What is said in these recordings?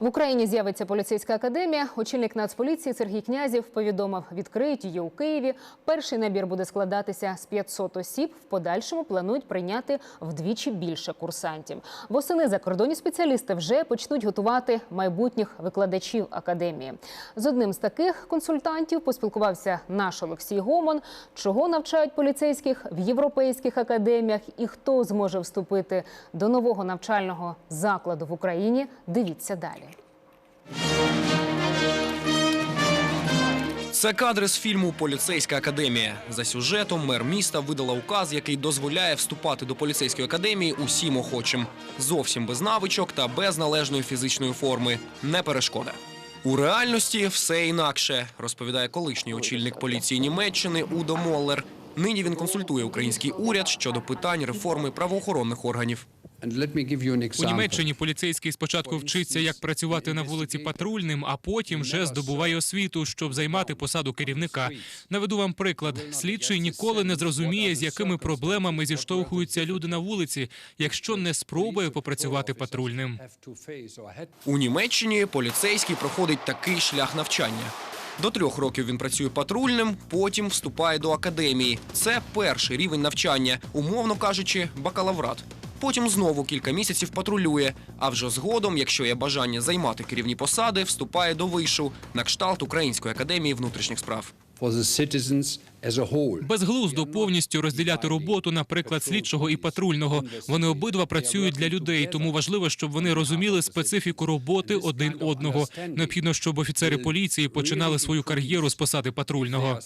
В Україні з'явиться поліцейська академія. Очільник Нацполіції Сергій Князів повідомив, відкриють її у Києві. Перший набір буде складатися з 500 осіб. В подальшому планують прийняти вдвічі більше курсантів. Восени закордонні спеціалісти вже почнуть готувати майбутніх викладачів академії. З одним з таких консультантів поспілкувався наш Олексій Гомон. Чого навчають поліцейських в європейських академіях і хто зможе вступити до нового навчального закладу в Україні? Дивіться далі. Це кадри з фільму Поліцейська академія. За сюжетом мер міста видала указ, який дозволяє вступати до поліцейської академії усім охочим. Зовсім без навичок та без належної фізичної форми. Не перешкода. У реальності все інакше, розповідає колишній очільник поліції Німеччини Удо Моллер. Нині він консультує український уряд щодо питань реформи правоохоронних органів. У. Німеччині поліцейський спочатку вчиться, як працювати на вулиці патрульним, а потім вже здобуває освіту, щоб займати посаду керівника. Наведу вам приклад: слідчий ніколи не зрозуміє, з якими проблемами зіштовхуються люди на вулиці, якщо не спробує попрацювати патрульним. У Німеччині поліцейський проходить такий шлях навчання. До трьох років він працює патрульним, потім вступає до академії. Це перший рівень навчання, умовно кажучи, бакалаврат. Потім знову кілька місяців патрулює. А вже згодом, якщо є бажання займати керівні посади, вступає до вишу на кшталт Української академії внутрішніх справ. for the citizens. Безглуздо повністю розділяти роботу, наприклад, слідчого і патрульного. Вони обидва працюють для людей, тому важливо, щоб вони розуміли специфіку роботи один одного. Необхідно, щоб офіцери поліції починали свою кар'єру з посади патрульного.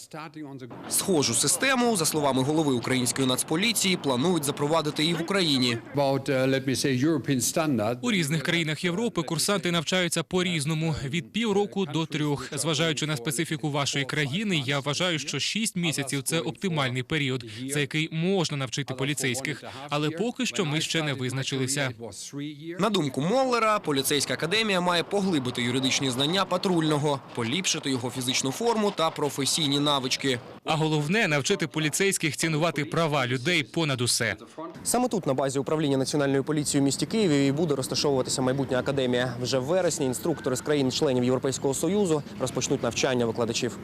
Схожу систему, за словами голови української нацполіції, планують запровадити і в Україні. uh. У різних країнах Європи курсанти навчаються по-різному від півроку до трьох. Зважаючи на специфіку вашої країни, я вважаю, що шість місяців це оптимальний період, за який можна навчити поліцейських. Але поки що ми ще не визначилися. На думку Моллера, поліцейська академія має поглибити юридичні знання патрульного, поліпшити його фізичну форму та професійні навички. А головне навчити поліцейських цінувати права людей понад усе. Саме тут, на базі управління національної поліції у місті Києві, і буде розташовуватися майбутня академія. Вже в вересні інструктори з країн-членів Європейського союзу розпочнуть навчання викладачів.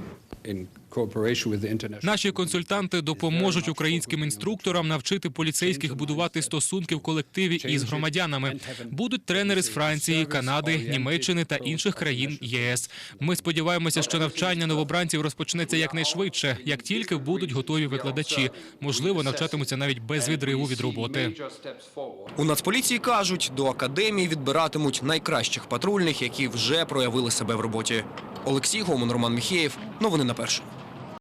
In cooperation with the international. Наші консультанти допоможуть українським інструкторам навчити поліцейських будувати стосунки в колективі із громадянами. Будуть тренери з Франції, Канади, Німеччини та інших країн ЄС. Ми сподіваємося, що навчання новобранців розпочнеться якнайшвидше, як тільки будуть готові викладачі. Можливо, навчатимуться навіть без відриву від роботи. У Нацполіції кажуть, до академії відбиратимуть найкращих патрульних, які вже проявили себе в роботі. Олексій Гомон, Роман Міхеєв. Новини на першому.